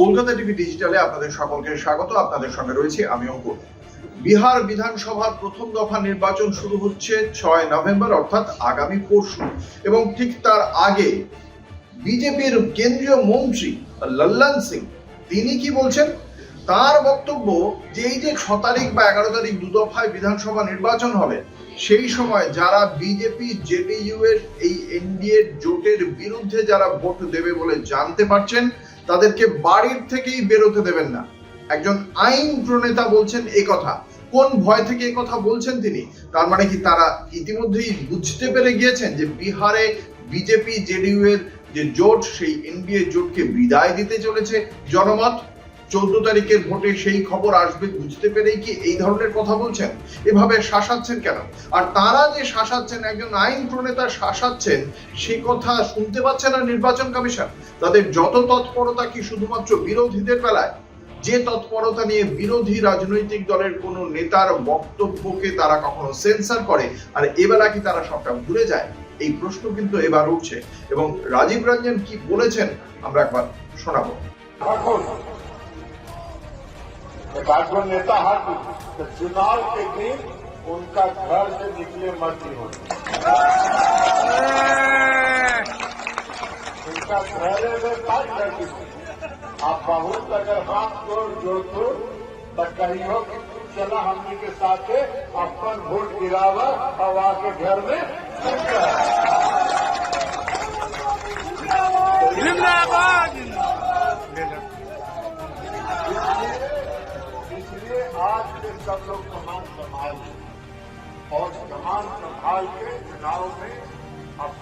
Kolkata TV ডিজিটালে আপনাদের সকলকে স্বাগত। আপনাদের সঙ্গে রয়েছে আমি অঙ্কুর। বিহার বিধানসভার প্রথম দফা নির্বাচন শুরু হচ্ছে ছয় নভেম্বর, অর্থাৎ আগামী পরশু। এবং ঠিক তার আগে বিজেপির কেন্দ্রীয় মন্ত্রী লল্লান সিং, তিনি কি বলছেন? তার বক্তব্য যে এই যে ছ তারিখ বা এগারো তারিখ দু দফায় বিধানসভা নির্বাচন হবে, সেই সময় যারা বিজেপি, জেডিইউ এর এই এনডিএ জোটের বিরুদ্ধে যারা ভোট দেবে বলে জানতে পারছেন তাদেরকে বাড়ির থেকেই বেরোতে দেবেন না। একজন আইন প্রণেতা বলছেন এ কথা। কোন ভয় থেকে এ কথা বলছেন তিনি? তার মানে কি তারা ইতিমধ্যেই বুঝতে পেরে গিয়েছেন যে বিহারে বিজেপি জেডিউ এর যে জোট, সেই এনডিএ জোটকে বিদায় দিতে চলেছে জনমত? চোদ্দ তারিখের ভোটে সেই খবর আসবে, বুঝতে পেরেই কি এই ধরনের কথা বলছেন? এভাবে শাসাচ্ছেন কেন? আর তারা যে শাসাচ্ছেন, একজন আইন প্রণেতা শাসাচ্ছেন, সে কথা শুনতে পাচ্ছে না নির্বাচন কমিশন? তাদের যত তৎপরতা কি শুধুমাত্র বিরোধীদের বেলায়? যে তৎপরতা নিয়ে বিরোধী রাজনৈতিক দলের কোন নেতার বক্তব্যকে তারা কখনো সেন্সার করে? আর এবেলা কি তারা সবটা ভুলে যায়? এই প্রশ্ন কিন্তু এবার উঠছে। এবং রাজীব রঞ্জন কি বলেছেন, আমরা একবার শোনাবো। आठवें नेता हाथी तो चुनाव के दिन उनका घर से निकले मत ही हो। उनका घर में काट करती आप बहुत अगर हाथ जोड़ जोड़ तो कहियो कि चला हमने के साथ अपन वोट गिरावा और आके घर में। आज के सब लोग कमान संभाल। और कमान संभाल के चुनाव में अब